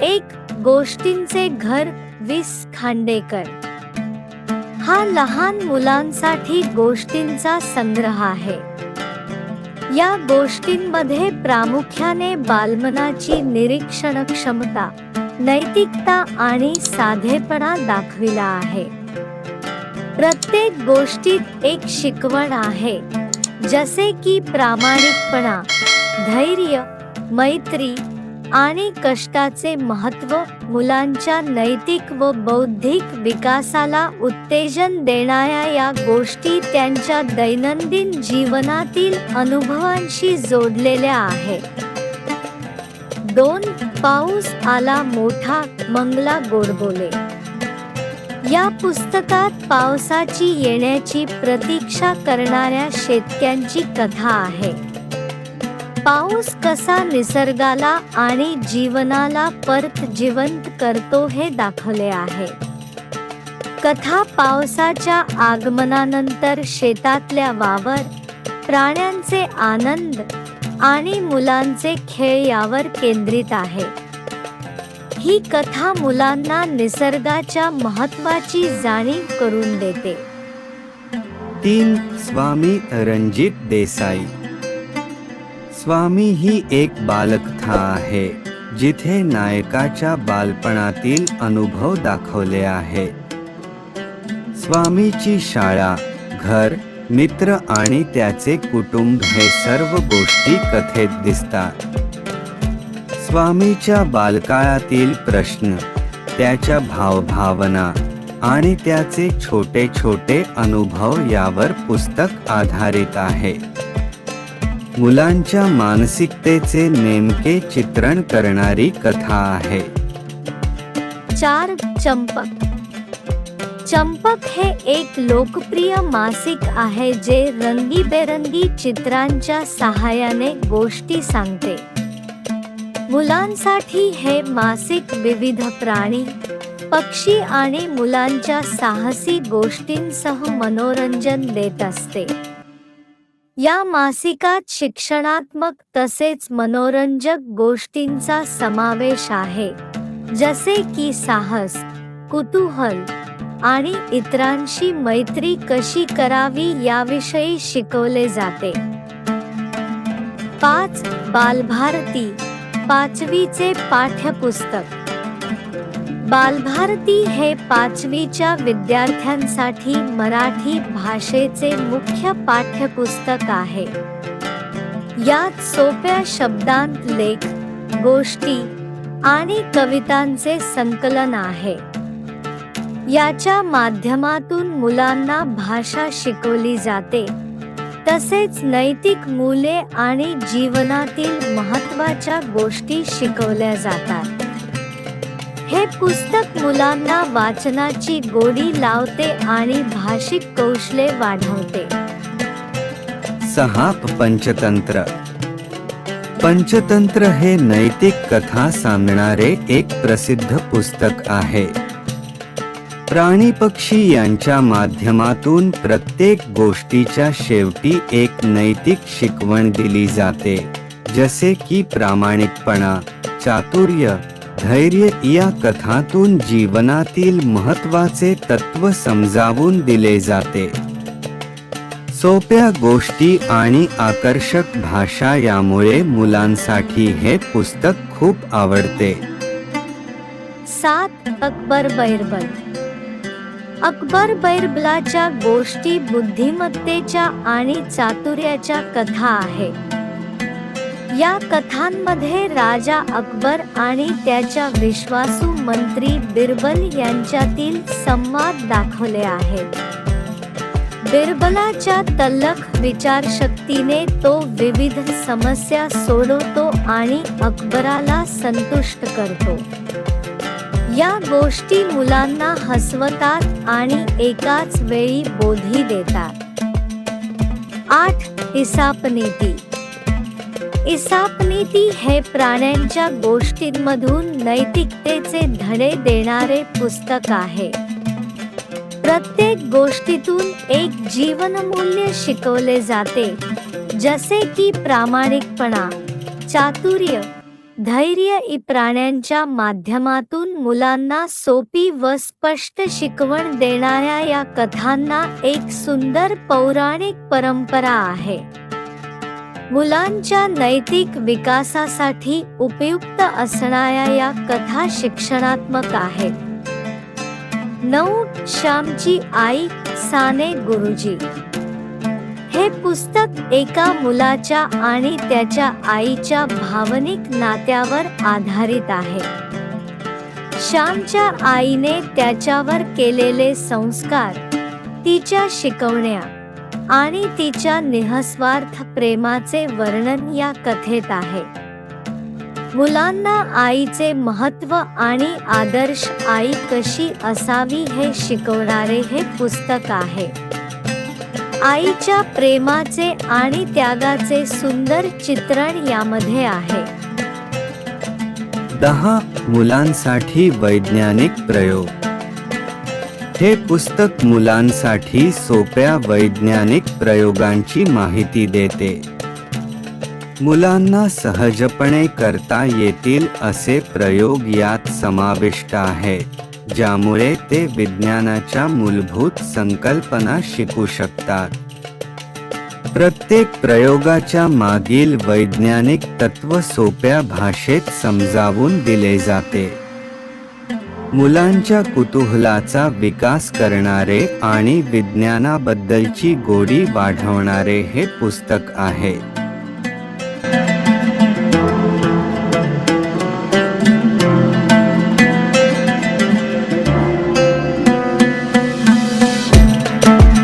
एक गोष्टींचे घर वीस खांडेकर. हा लहान मुलांसाठी गोष्टींचा संग्रह आहे. या गोष्टींमध्ये प्रामुख्याने बालमनाची निरीक्षण क्षमता नैतिकता आणि साधेपणा दाखविला आहे. प्रत्येक गोष्टीत एक शिकवण आहे जसे की प्रामाणिकपणा धैर्य मैत्री आणि कष्टाचे महत्त्व मुलांच्या नैतिक व बौद्धिक विकासाला उत्तेजन देणाऱ्या या गोष्टी त्यांच्या दैनंदिन जीवनातील अनुभवांशी जोडलेल्या आहेत. दोन पाऊस आला मोठा मंगला गोडबोले. या पुस्तकात पावसाची येण्याची प्रतीक्षा करणाऱ्या शेतक्यांची कथा आहे. पाऊस कसा निसर्गाला आणि जीवनाला परत जिवंत करतो हे दाखवले आहे. कथा पावसाच्या आगमनानंतर शेतातल्या वावर प्राण्यांचे आनंद आणि मुलांचे खेळ यावर केंद्रित आहे. ही कथा मुलांना निसर्गाच्या महत्वाची जाणीव करून देते. तीन स्वामी रणजित देसाई. स्वामी ही एक बालकथा आहे जिथे नायकाच्या बालपणातील अनुभव दाखवले आहे. स्वामीची शाळा घर मित्र आणि त्याचे कुटुंब हे सर्व गोष्टी कथेत दिसतात. स्वामीच्या बालकाळातील प्रश्न त्याच्या भावभावना आणि त्याचे छोटे छोटे अनुभव यावर पुस्तक आधारित आहे. मुलांच्या मानसिकतेचे नेमके चित्रण करणारी कथा आहे. चार चंपक. चंपक हे एक लोकप्रिय मासिक आहे जे रंगीबेरंगी चित्रांच्या सहाय्याने गोष्टी सांगते. मुलांसाठी हे मासिक विविध प्राणी पक्षी आणि मुलांच्या साहसी गोष्टींसह मनोरंजन देत असते. या मासिकात शिक्षणात्मक तसेच मनोरंजक गोष्टींचा समावेश आहे. जसे की साहस कुतूहल आणि इतरांशी मैत्री कशी करावी याविषयी शिकवले जाते. पाच बालभारती पाचवीचे पाठ्यपुस्तक. बालभारती हे पाचवीच्या विद्यार्थ्यांसाठी मराठी भाषेचे मुख्य पाठ्यपुस्तक आहे. यात सोप्या शब्दांत लेख गोष्टी आणि कवितांचे संकलन आहे. याच्या माध्यमातून मुलांना भाषा शिकवली जाते. तसेच नैतिक मूल्ये आणि जीवनातील महत्त्वाच्या गोष्टी शिकवल्या जातात. हे पुस्तक मुलांना वाचनाची गोडी लावते आणि भाषिक कौशल्ये वाढवते. सहा पंचतंत्र. पंचतंत्र हे नैतिक कथा सांगणारे एक प्रसिद्ध पुस्तक आहे. प्राणी पक्षी यांच्या माध्यमातून प्रत्येक गोष्टीच्या शेवटी एक नैतिक शिकवण दिली जाते जसे की प्रामाणिकपणा चातुर्य धैर्य या कथातून जीवनातील महत्त्वाचे तत्व समजावून दिले जाते. सोप्या गोष्टी आणि आकर्षक भाषा यामुळे मुलांसाठी हे पुस्तक खूप आवडते. सात अकबर बैरबल. अकबर बैरबलाच्या गोष्टी बुद्धिमत्तेच्या आणि चातुर्याच्या कथा आहे. या कथांमध्ये राजा अकबर आणि त्याच्या विश्वासू मंत्री बिरबल यांच्यातील संवाद दाखवले आहेत. बिरबलाच्या तल्लख विचारशक्तीने तो विविध समस्या सोडवतो आणि अकबराला संतुष्ट करतो. या गोष्टी मुलांना हसवतात आणि एकाच वेळी बोधी देतात. आठ इसापनीती इसापनीती हे प्राण्यांच्या गोष्टींमधून नैतिकतेचे धडे देणारे पुस्तक आहे. प्रत्येक गोष्टीतून एक जीवनमूल्य शिकवले जाते जसे की प्रामाणिकपणा चातुर्य धैर्य इ प्राण्यांच्या माध्यमातून मुलांना सोपी व स्पष्ट शिकवण देणाऱ्या या कथांना एक सुंदर पौराणिक परंपरा आहे. मुलांच्या नैतिक विकासासाठी उपयुक्त असणाऱ्या या कथा शिक्षणात्मक आहेत. नऊ श्यामची आई साने गुरुजी. हे पुस्तक एका मुलाच्या आणि त्याच्या आईच्या भावनिक नात्यावर आधारित आहे. श्यामच्या आईने त्याच्यावर केलेले संस्कार तिच्या शिकवण्या आणि तिच्या निःस्वार्थ प्रेमाचे वर्णन या कथेत आहे. मुलांना आईचे महत्त्व आणि आदर्श आई कशी असावी हे शिकवणारे हे पुस्तक आहे. आईच्या प्रेमाचे आणि त्यागाचे सुंदर चित्रण यामध्ये आहे. दहा मुलांसाठी वैज्ञानिक प्रयोग. हे पुस्तक मुलांसाठी सोप्या वैज्ञानिक प्रयोगांची माहिती देते. मुलांना सहजपणे करता येतील असे प्रयोग यात समाविष्ट आहेत ज्यामुळे ते विज्ञानाच्या मूलभूत संकल्पना शिकू शकतात. प्रत्येक प्रयोगाच्या मागील वैज्ञानिक तत्व सोप्या भाषेत समजावून दिले जाते. मुलांच्या कुतूहलाचा विकास करणारे आणि विज्ञानाबद्दलची गोडी वाढवणारे हे पुस्तक आहे.